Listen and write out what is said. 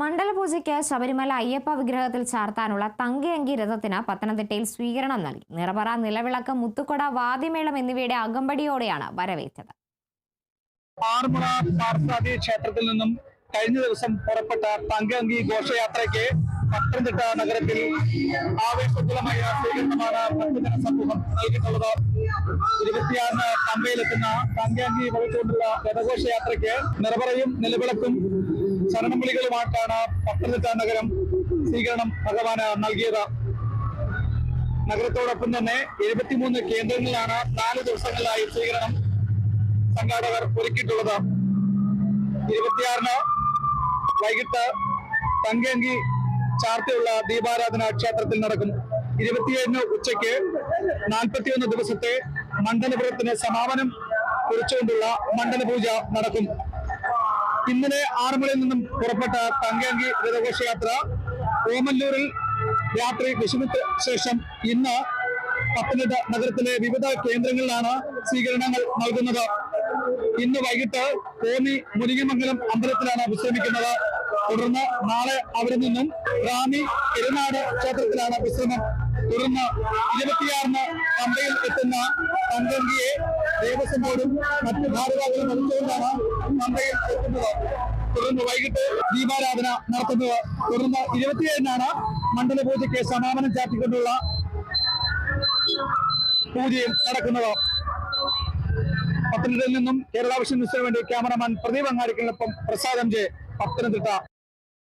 മണ്ഡലപൂജയ്ക്ക് ശബരിമല അയ്യപ്പ വിഗ്രഹത്തിൽ ചാർത്താനുള്ള തങ്കയങ്കി രഥത്തിന് പത്തനംതിട്ടയിൽ സ്വീകരണം നൽകി. നിറപറ നിലവിളക്ക് മുത്തുക്കൊട വാദ്യമേളം എന്നിവയുടെ അകമ്പടിയോടെയാണ് വരവേറ്റത്. ക്ഷേത്രത്തിൽ നിന്നും കഴിഞ്ഞ ദിവസം പുറപ്പെട്ട തങ്കഅങ്കി ഘോഷയാത്രയ്ക്ക് പത്തനംതിട്ട നഗരത്തിൽ ആവേശോജ്വലമായ സ്വീകരണമാണ് ഭക്തജന സമൂഹം നൽകിയിട്ടുള്ളത്. ഇരുപത്തിയാറിന് പമ്പയിലെത്തുന്ന തങ്കഅങ്കി വഹിച്ചുകൊണ്ടുള്ള രഥഘോഷയാത്രയ്ക്ക് നിറപറയും നിലവിളക്കും ശരണം വിളികളുമായിട്ടാണ് പത്തനംതിട്ട നഗരം സ്വീകരണം ഭഗവാന് നൽകിയത്. നഗരത്തോടൊപ്പം തന്നെ എഴുപത്തിമൂന്ന് കേന്ദ്രങ്ങളിലാണ് നാല് ദിവസങ്ങളിലായി സ്വീകരണം സംഘാടകർ ഒരുക്കിയിട്ടുള്ളത്. ഇരുപത്തിയാറിന് വൈകിട്ട് തങ്കയങ്കി ചാർത്തിയുള്ള ദീപാരാധന ക്ഷേത്രത്തിൽ നടക്കും. ഇരുപത്തിയേഴിന് ഉച്ചയ്ക്ക് നാൽപ്പത്തിയൊന്ന് ദിവസത്തെ മണ്ഡലപുരത്തിന് സമാപനം കുറിച്ചുകൊണ്ടുള്ള മണ്ഡലപൂജ നടക്കും. ഇന്നലെ ആറന്മുളയിൽ നിന്നും പുറപ്പെട്ട തങ്കയങ്കി രഥഘോഷയാത്ര ഓമല്ലൂരിൽ രാത്രി വിഷമത്തിന് ശേഷം ഇന്ന് പത്തനംതിട്ട നഗരത്തിലെ വിവിധ കേന്ദ്രങ്ങളിലാണ് സ്വീകരണങ്ങൾ നൽകുന്നത്. ഇന്ന് വൈകിട്ട് കോന്നി മുരികമംഗലം അമ്പലത്തിലാണ് വിശ്രമിക്കുന്നത്. തുടർന്ന് നാളെ അവിടെ നിന്നും റാന്നി പെരുന്നാട് ക്ഷേത്രത്തിലാണ് വിശ്രമം. തുടർന്ന് ഇരുപത്തിയാറിന് പമ്പയിൽ എത്തുന്ന തങ്കങ്കിയെ ദേവസ്വം ബോർഡും മറ്റു ഭാരവാഹികളും വഹിച്ചുകൊണ്ടാണ് പമ്പയിൽ എത്തുന്നത്. തുടർന്ന് വൈകിട്ട് ദീപാരാധന നടത്തുന്നത്. തുടർന്ന് ഇരുപത്തിയേഴിനാണ് മണ്ഡലപൂജയ്ക്ക് സമാപനം ചാർത്തിക്കൊണ്ടുള്ള പൂജയും നടക്കുന്നത്. പത്തനംതിട്ടയിൽ നിന്നും കേരള വിഷൻ ന്യൂസിന് വേണ്ടി ക്യാമറമാൻ പ്രദീപ് അങ്ങാടിക്കിനൊപ്പം പ്രസാദം ജെ പത്തനംതിട്ട.